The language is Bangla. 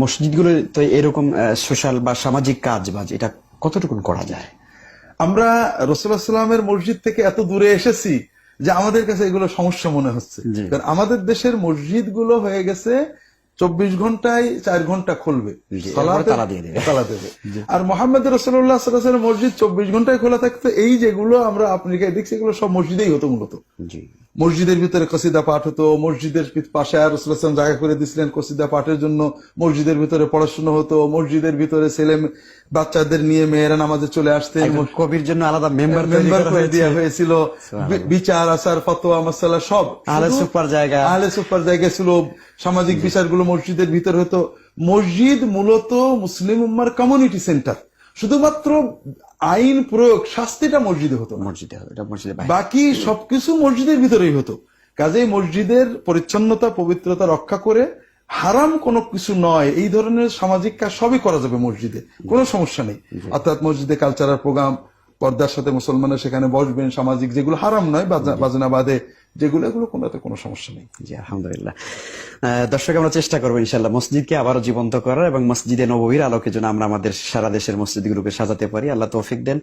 মসজিদগুলো তো এরকম সোশ্যাল বা সামাজিক কাজ বাজ এটা কতটুকু করা যায়? আমরা রসুল্লাহ সাল্লামের মসজিদ থেকে এত দূরে এসেছি যে আমাদের কাছে এগুলো সমস্যা মনে হচ্ছে। কারণ আমাদের দেশের মসজিদগুলো হয়ে গেছে চব্বিশ ঘন্টায় চার ঘণ্টা খুলবে। তালা দেবে। আর মোহাম্মদ রসুল্লাহ মসজিদ চব্বিশ ঘন্টায় খোলা থাকতো এই যেগুলো আমরা আফ্রিকায় দেখছি এগুলো সব মসজিদেই হতো মূলত। জি। মসজিদের ভিতরে কসিদা পাঠ হতো মসজিদের পাশে আর রসুলাম জায়গা করে দিছিলেন কসিদা পাঠের জন্য। মসজিদের ভিতরে পড়াশোনা হতো মসজিদের ভিতরে ছেলে বাচ্চাদের নিয়ে মেয়েরা নামাজে চলে আসতেন। কবির জন্য আলাদা মেম্বার মেম্বার করে দেওয়া হয়েছিল। বিচার আচার ফতোয়া মাসালা সব। আহলে সুপার জায়গা। আহলে সুপার জায়গা ছিল। সামাজিক বিচারগুলো মসজিদের ভিতরে হতো। মসজিদ মূলত মুসলিম উম্মার কমিউনিটি সেন্টার শুধুমাত্র আইন প্রয়োগ শাস্তিটা মসজিদে হতো মসজিদে হতো এটা মসজিদে বাকি সবকিছু মসজিদের ভিতরেই হতো। কাজেই মসজিদের পরিচ্ছন্নতা পবিত্রতা রক্ষা করে হারাম কোনো কিছু নয় এই ধরনের সামাজিক কাজ সবই করা যাবে মসজিদে। কোনো সমস্যা নেই। অর্থাৎ মসজিদে কালচারাল প্রোগ্রাম পর্দার সাথে মুসলমানের সেখানে বসবেন সামাজিক যেগুলো হারাম নয় বাজনা- বাদে যেগুলো এগুলো কোনোতে কোনো সমস্যা নেই। জি আলহামদুলিল্লাহ। আহ, দর্শক আমরা চেষ্টা করব ইনশাল্লাহ মসজিদকে আবারও জীবন্ত করার এবং মসজিদে নবীর আলোকে যেন আমরা আমাদের সারা দেশের মসজিদগুলোকে সাজাতে পারি। আল্লাহ তৌফিক দেন।